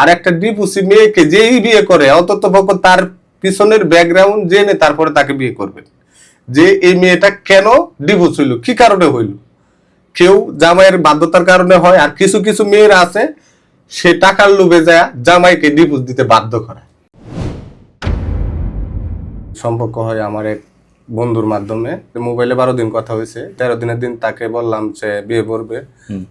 আর একটা ডিপুসি মেয়েকে যেই বিয়ে করে, অন্তত পক্ষ তার পিছনের ব্যাকগ্রাউন্ড জেনে তারপরে তাকে বিয়ে করবেন। যে এই মেয়েটা কেন ডিভোর্স হইল, কি কারণে হইল? কেউ জামাইয়ের বাধ্যতার কারণে হয়, আর কিছু কিছু মেয়েরা আছে, সে টাকার লোভে যায়, জামাইকে ডিভোর্স দিতে বাধ্য করে। সম্পর্ক হয় আমার এক বন্ধুর মাধ্যমে। মোবাইলে বারো দিন কথা হয়েছে। তেরো দিনের দিন তাকে বললাম সে বিয়ে করবে।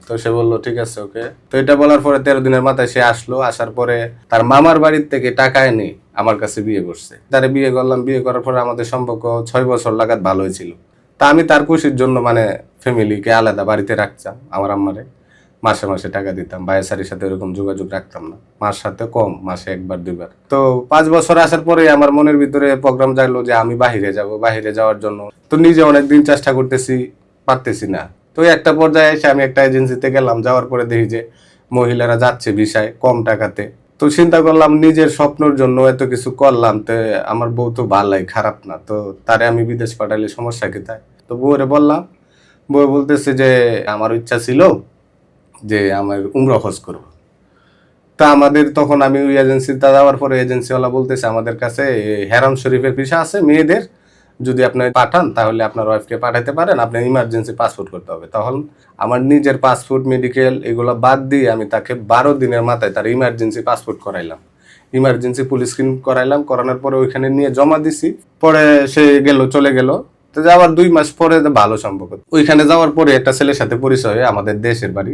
তো সে বলল ঠিক আছে ওকে। তো এটা বলার পরে তেরো দিনের মাথায় সে আসলো। আসার পরে তার মামার বাড়ির থেকে টাকা এনে আমার কাছে বিয়ে করছে। তারে বিয়ে করলাম। বিয়ে করার পরে আমাদের সম্পর্ক ছয় বছর লাগাত ভালো হয়েছিল তা আমি তার খুশির জন্য মানে ফ্যামিলিকে আলাদা বাড়িতে রাখতাম আমার আম্মারে। মাসে মাসে টাকা দিতাম, ভাইয়ের সাথে এরকম যোগাযোগ রাখতাম না। মার সাথে কম, মাসে একবার, দুইবার। তো পাঁচ বছর আসার পরে আমার মনের ভিতরে প্রোগ্রাম জাগলো যে আমি বাহিরে যাব, বাহিরে যাওয়ার জন্য। তো নিজে অনেকদিন চেষ্টা করতেছি, পারতেছি না। তো একটা পর্যায়ে এসে আমি একটা এজেন্সিতে গেলাম, যাওয়ার পরে দেখি যে মহিলারা যাচ্ছে বিষয় কম টাকাতে। তো চিন্তা করলাম নিজের স্বপ্নের জন্য এত কিছু করলাম, তো আমার বউ তো ভালাই খারাপ না, তো তারে আমি বিদেশ পাঠালে সমস্যা কি তাই তো বউরে বললাম, বউ বলতেছে যে আমার ইচ্ছা ছিল যে আমার উমরা খোঁজ করব। তা আমাদের তখন আমি ওই এজেন্সিতে যাওয়ার পরে এজেন্সিওয়ালা বলতেছে, আমাদের কাছে হেরাম শরীফের পিসা আছে, মেয়েদের যদি আপনি পাঠান, তাহলে আপনার ওয়াইফকে পাঠাতে পারেন, আপনার ইমার্জেন্সি পাসপোর্ট করতে হবে। তখন আমার নিজের পাসপোর্ট মেডিকেল এগুলো বাদ দিয়ে আমি তাকে বারো দিনের মাথায় তার ইমার্জেন্সি পাসপোর্ট করাইলাম। ইমার্জেন্সি পুলিশ স্ক্রিন করাইলাম, করানোর পরে ওইখানে নিয়ে জমা দিছি। পরে সে গেল, চলে গেল। তো যাওয়ার দুই মাস পরে ভালো সম্পর্ক। ওইখানে যাওয়ার পরে একটা ছেলের সাথে পরিচয় হয় আমাদের দেশের বাড়ি।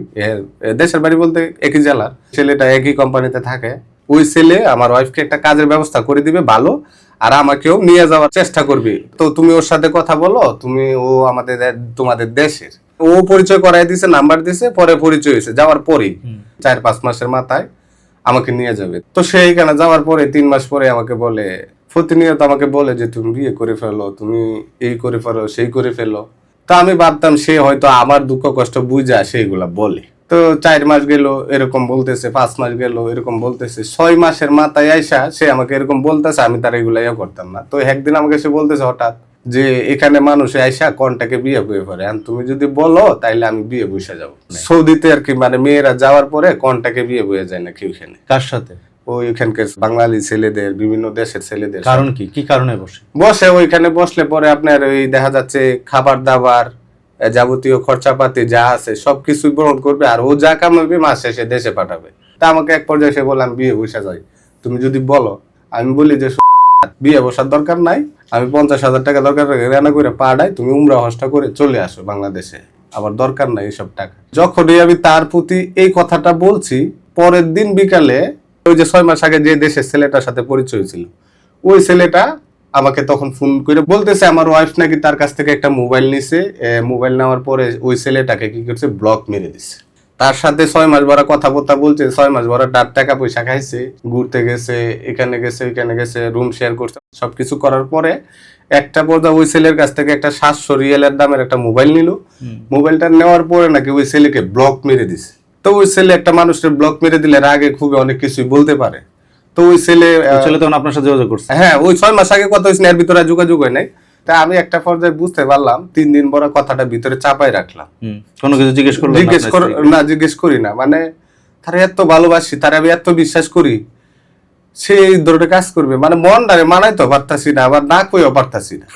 দেশের বাড়ি বলতে একই জেলার। ছেলেটা একই কোম্পানিতে থাকে। ওই ছেলে আমার ওয়াইফকে একটা কাজের ব্যবস্থা করে দিবে ভালো। আর আমাকেও নিয়ে যাওয়ার চেষ্টা করবে। তো তুমি ওর সাথে কথা বলো তুমি ও আমাদের তোমাদের দেশের। ও পরিচয় করাই দিছে নাম্বার দিছে পরে পরিচয় হয়েছে। যাওয়ার পরেই চার পাঁচ মাসের মাথায় আমাকে নিয়ে যাবে। তো সেইখানে যাওয়ার পরে তিন মাস পরে আমাকে বলে প্রতিনিয়ত আমাকে বলে যে তুমি বিয়ে করে ফেলো তুমি এই করে ফেলো সেই করে ফেলো। তা আমি ভাবতাম সে হয়তো আমার দুঃখ কষ্ট বুঝা সেইগুলা বলে। তো চার মাস গেল এরকম বলতেছে পাঁচ মাস গেল এরকম বলতেছে। ছয় মাসের মাথায় আইসা সে আমাকে এরকম বলতেছে আমি তার এগুলা ইয়ে করতাম না। তো একদিন আমাকে সে বলতেছে হঠাৎ যে এখানে মানুষ আইসা কনটাকে বিয়ে করে পরে আর তুমি যদি বলো তাইলে আমি বিয়ে বসে যাব। সৌদিতে আর কি মানে মেয়েরা যাওয়ার পরে কনটাকে বিয়ে বয়ে যায় না নাকি ওইখানে। কার সাথে? ওইখানকার বাঙালি ছেলেদের বিভিন্ন দেশের ছেলেদের। কারণ কি? কি কারণে বসে? বসে ওইখানে বসলে পরে আপনার ওই দেখা যাচ্ছে খাবার দাবার যাবতীয় খরচাপাতি যা আছে সবকিছু গ্রহণ করবে। আর ও যা কামাবে মাস শেষে দেশে পাঠাবে। তা আমাকে এক পর্যায়ে সে বললাম বিয়ে বসে যাই তুমি যদি বলো আমি বলি যে বিয়ে বসার দরকার নাই। আমি পঞ্চাশ হাজার টাকা দরকার রান্না করে পাঠাই তুমি উমরা হস্টা করে চলে আসো বাংলাদেশে। আবার দরকার নাই এইসব টাকা। যখনই আমি তার প্রতি এই কথাটা বলছি পরের দিন বিকালে ওই যে ছয় মাস আগে যে দেশের ছেলেটার সাথে পরিচয় ছিল ওই ছেলেটা আমাকে তখন ফোন করে বলতেছে আমার ওয়াইফ নাকি তার কাছ থেকে একটা মোবাইল নিছে। মোবাইল নেওয়ার পরে ওই ছেলেটাকে কি করছে ব্লক মেরে দিছে। তার সাথে ছয় মাস ভরা কথাবার্তা বলছে ছয় মাস ভরা ডাব টাকা পয়সা খাইছে ঘুরতে গেছে এখানে গেছে ওইখানে গেছে রুম শেয়ার করছে সবকিছু করার পরে একটা পর্যায়ে ওই ছেলের কাছ থেকে একটা সাতশো রিয়েলের দামের একটা মোবাইল নিল। মোবাইলটা নেওয়ার পরে নাকি ওই ছেলেকে ব্লক মেরে দিছে। তো ওই ছেলে একটা মানুষের ব্লক মেরে দিলে আগে খুবই অনেক কিছুই বলতে পারে। তো ওই ছেলে ছেলে তখন আপনার সাথে যোগাযোগ করছে। হ্যাঁ ওই ছয় মাস আগে কথা হয়েছে এর ভিতরে যোগাযোগ হয় নাই। তা আমি একটা পর্যায়ে বুঝতে পারলাম তিন দিন পরে কথাটা ভিতরে চাপাই রাখলাম। কোনো কিছু জিজ্ঞেস করলেন না জিজ্ঞেস কর না জিজ্ঞেস করি না। মানে তারা এত ভালোবাসি তারা আমি এত বিশ্বাস করি সে এই ধরনের কাজ করবে। মানে মন ডারে মানাই তো পারতাছি না আবার না কইও পারতাছি না।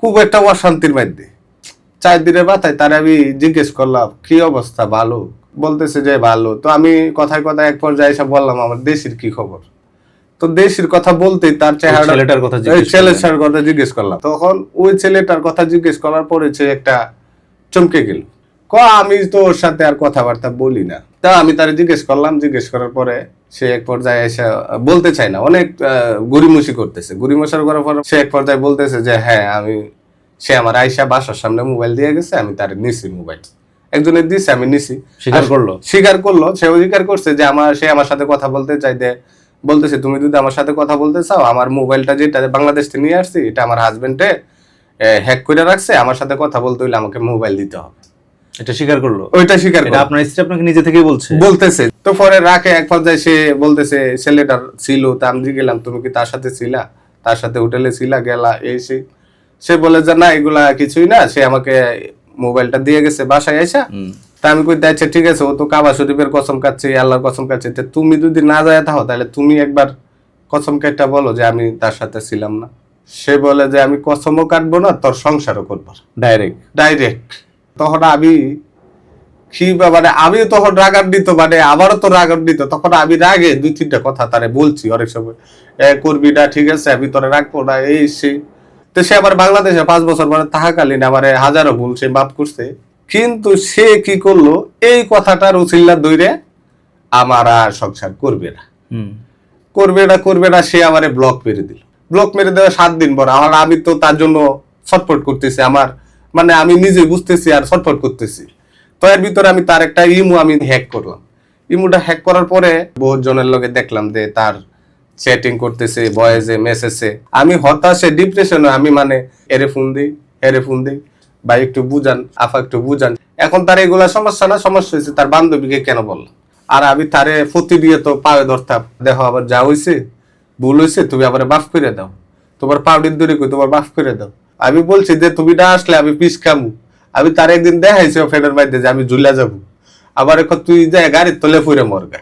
খুব একটা অশান্তির মধ্যে। চার দিনের মাথায় তারা আমি জিজ্ঞেস করলাম কি অবস্থা? ভালো? বলতেছে যে ভালো। তো আমি কথায় কথায় এক পর্যায়ে এসে বললাম আমার দেশের কি খবর? তো দেশের কথা বলতেই তার চেহারা ছেলেটার কথা জিজ্ঞেস ছেলেটার কথা জিজ্ঞেস করলাম। তখন ওই ছেলেটার কথা জিজ্ঞেস করার পরে সে একটা চমকে গেল। ক আমি তো ওর সাথে আর কথাবার্তা বলি না। তা আমি তার জিজ্ঞেস করলাম। জিজ্ঞেস করার পরে সে এক পর্যায়ে এসে বলতে চায় না। অনেক গড়িমসি করতেছে। গড়িমসার করার পর সে এক পর্যায়ে বলতেছে যে হ্যাঁ আমি সে আমার আইসা বাসার সামনে মোবাইল দিয়ে গেছে আমি তার নিছি মোবাইল। একজনের দিছে আমি নিছি। স্বীকার করল? স্বীকার করল সে স্বীকার করছে যে আমার সে আমার সাথে কথা বলতে চাইতে বলতেছে তুমি যদি আমার সাথে কথা বলতে চাও আমার মোবাইলটা যেটা বাংলাদেশ থেকে নিয়ে আসছি এটা আমার হাজবেন্ডে হ্যাক করে রাখছে আমার সাথে কথা বলতে হইলে আমাকে মোবাইল দিতে হবে। এটা স্বীকার করল? ওইটা স্বীকার করল। আপনার স্ত্রী আপনাকে নিজে থেকেই বলছে? বলতেছে। তো পরে রাখে এক পর্যায়ে সে বলতেছে ছেলেটার ছিল তা আমি গেলাম তুমি কি তার সাথে ছিলা? তার সাথে হোটেলে ছিলা গেলা এই সেই সে বলে যে না এগুলা কিছুই না সে আমাকে মোবাইলটা দিয়ে গেছে বাসায় হুম। তা আমি কইতে আচ্ছা ঠিক আছে ও তো কাবা শরীফের কসম কাচ্ছে আল্লাহর কসম কাচ্ছে তুমি যদি না যায় থাকো তাহলে তুমি একবার কসম কেটে বলো যে আমি তার সাথে ছিলাম না। সে বলে যে আমি কসমও কাটবো না তোর সংসারও করব। ডাইরেক্ট ডাইরেক্ট তখন আমি কি মানে আমি তখন রাগান্বিত মানে আবারও তো রাগার দিত তখন আমি রাগে দুই তিনটা কথা তারে বলছি অনেক সময়। করবি না ঠিক আছে আমি তোরা রাখব না এই সেই। তো সে আবার বাংলাদেশে পাঁচ বছর পরে তাহাকালীন আমার হাজারো ভুল সে মাফ করছে। কিন্তু সে কি করল? এই কথাটার উচিল্লা দইরে আমার আর সংসার করবে না। করবে না করবে না সে আমারে ব্লক মেরে দিল। ব্লক মেরে দেওয়া সাত দিন পর আমার আমি তো তার জন্য ছটফট করতেছি আমার মানে আমি নিজে বুঝতেছি আর ছটফট করতেছি। তো এর ভিতরে আমি তার একটা ইমু আমি হ্যাক করলাম। ইমুটা হ্যাক করার পরে বহুত জনের লগে দেখলাম যে তার চ্যাটিং করতেছে ভয়েসে মেসেজে আমি হতাশে ডিপ্রেশনে আমি মানে এরে ফোন দিই এরে ফোন দিই বা একটু বুঝান, আফা একটু বুঝান। এখন তার এগুলা সমস্যা না, সমস্যা হয়েছে তার বান্ধবীকে কেন বললাম? আর আমি তারে প্রতি দিয়ে তো পায়ে ধরতাম, দেখো, আবার যা হয়েছে ভুল হয়েছে তুমি আবার বাফ করে দাও। তোমার পাউডির দূরে কই, তোমার বাফ করে দাও। আমি বলছি যে তুমি না আসলে আমি পিস খামু। আমি তার একদিন দেখাইছি ফ্রেন্ডের মাইতে যে আমি ঝুলা যাব। আবার এখন তুই যে, গাড়ির তলে ফুরে মরগা।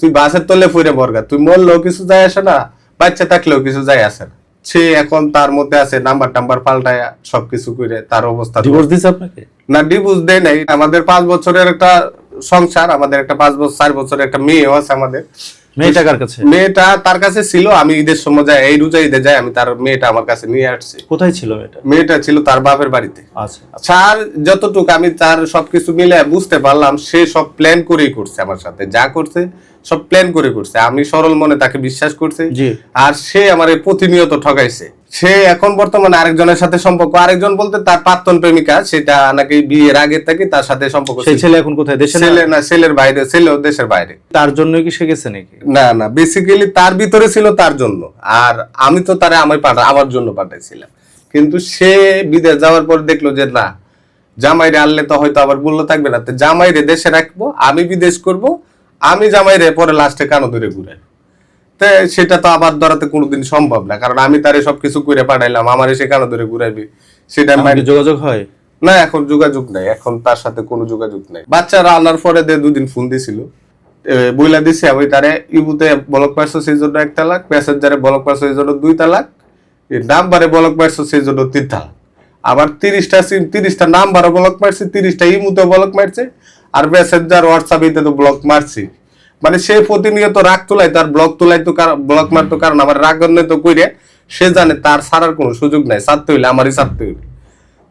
তুই বাসের তলে ফুরে মরগা তুই মরলেও কিছু যায় আসে না বাচ্চা থাকলেও কিছু যায় আসে না। সে এখন তার মধ্যে আছে নাম্বার টাম্বার পাল্টায় সবকিছু করে তার অবস্থা। ডিভোর্স দিছে আপনাকে? না ডিভোর্স দেয় নাই। আমাদের পাঁচ বছরের একটা সংসার আমাদের একটা পাঁচ বছর চার বছরের একটা মেয়েও আছে আমাদের। মেয়েটা কার কাছে? মেয়েটা তার কাছে ছিল আমি ঈদের সময় যাই এই রোজা ঈদে যাই আমি তার মেয়েটা আমার কাছে নিয়ে আসছি। কোথায় ছিল মেয়েটা? মেয়েটা ছিল তার বাপের বাড়িতে। আচ্ছা ছাড় যতটুকু আমি তার সবকিছু মিলে বুঝতে পারলাম সে সব প্ল্যান করেই করছে আমার সাথে। যা করছে সব প্ল্যান করে করছে। আমি সরল মনে তাকে বিশ্বাস করছি। আর সে আমার প্রতিনিয়ত ঠকাইছে। সে এখন বর্তমানে আরেকজনের সাথে সম্পর্ক। আরেকজন বলতে তার প্রাক্তন প্রেমিকা সেটা নাকি বিয়ের আগে থেকে তার সাথে সম্পর্ক সেই ছেলে। এখন কোথায়? দেশে ছেলে না ছেলের বাইরে ছেলেও দেশের বাইরে। তার জন্য কি সে গেছে নাকি? না না বেসিক্যালি তার ভিতরে ছিল তার জন্য। আর আমি তো তারে আমার পাঠা আমার জন্য পাঠাইছিলাম। কিন্তু সে বিদেশ যাওয়ার পর দেখল যে না জামাইরে আনলে তো হয়তো আবার বলল থাকবে না। জামাইরে দেশে রাখব আমি বিদেশ করব আমি জামাই রে পরে লাস্টে কানো ধরে ঘুরে তো সেটা তো আবার দ্বারাতে কোনোদিন সম্ভব না কারণ আমি তারে সবকিছু করে পাঠাইলাম আমার সে কানো ধরে ঘুরাইবি। সেটা কি যোগাযোগ হয়? না এখন যোগাযোগ নাই এখন তার সাথে কোনো যোগাযোগ নাই। বাচ্চারা আনার পরে দে দুদিন ফোন দিছিল। বইলা দিছে আমি তারে ইবুতে ব্লক পাইছো সেই জন্য এক তালাক প্যাসেঞ্জারে ব্লক পাইছো সেই জন্য দুই তালাক নাম্বারে ব্লক পাইছো সেই জন্য তিন তালাক আবার তিরিশটা সিম তিরিশটা নাম্বারে ব্লক মারছি তিরিশটা ইমুতে ব্লক মারছে আর মেসেঞ্জার হোয়াটসঅ্যাপ ইতে তো ব্লক মারছি। মানে সে প্রতিনিয়ত রাগ তোলাই তার ব্লক তোলাই তো ব্লক মারতো কারণ আমার রাগ তো কইরে সে জানে তার ছাড়ার কোনো সুযোগ নাই ছাড়তে হইলে আমারই ছাড়তে হইবে।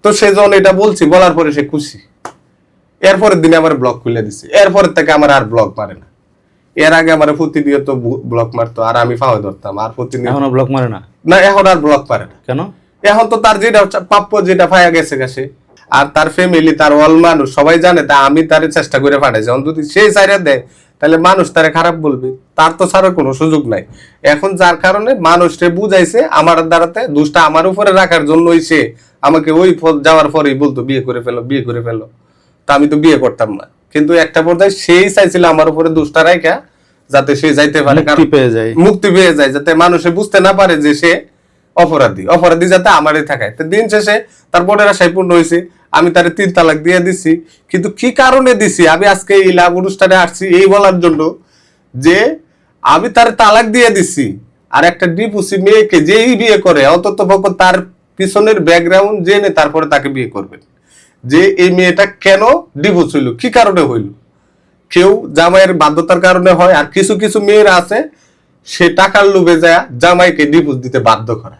তো সে যখন এটা বলছি বলার পরে সে খুশি। এরপরের দিনে আমার ব্লক খুলে দিছে। এরপরের থেকে আমার আর ব্লক মারে না। এর আগে আমার প্রতিনিয়ত ব্লক মারতো আর আমি ফাওয়া ধরতাম আর প্রতিনিয়ত এখনও ব্লক মারে না? না এখন আর ব্লক পারে না। কেন? এখন তো তার যেটা প্রাপ্য যেটা পাইয়া গেছে গেছে আর তার ফ্যামিলি তার অল মানুষ সবাই জানে তা আমি তার চেষ্টা করে পাঠাইছি যদি সেই সাইডে দেয় তাহলে মানুষ তারে খারাপ বলবে। তার তো ছাড়ার কোনো সুযোগ নাই। এখন যার কারণে মানুষকে বুঝাইছে আমার দ্বারাতে দুষ্টা আমার উপরে রাখার জন্যই সে আমাকে ওই যাওয়ার পরেই বলতো বিয়ে করে ফেলো বিয়ে করে ফেলো। তা আমি তো বিয়ে করতাম না। কিন্তু একটা পর্যায়ে সেই চাইছিল আমার উপরে দুষ্টা রাখা যাতে সে যাইতে পারে। মুক্তি পেয়ে যায়। মুক্তি পেয়ে যায় যাতে মানুষে বুঝতে না পারে যে সে অপরাধী। অপরাধী যাতে আমারই থাকায়। তো দিন শেষে তার বোনের আশায় পূর্ণ হয়েছে। আমি তারে তিন তালাক দিয়ে দিছি, কিন্তু কি কারণে দিছি? আমি আজকে এই লাভ অনুষ্ঠানে আসছি এই বলার জন্য যে আমি তার তালাক দিয়ে দিছি। আর একটা ডিপুসি মেয়েকে যেই বিয়ে করে, অন্তত পক্ষে তার পিছনের ব্যাকগ্রাউন্ড জেনে তারপরে তাকে বিয়ে করবেন। যে এই মেয়েটা কেন ডিভোর্স হইল? কি কারণে হইল? কেউ জামাইয়ের বাধ্যতার কারণে হয়, আর কিছু কিছু মেয়েরা আছে, সে টাকার লোভে যায়, জামাইকে ডিভোর্স দিতে বাধ্য করে।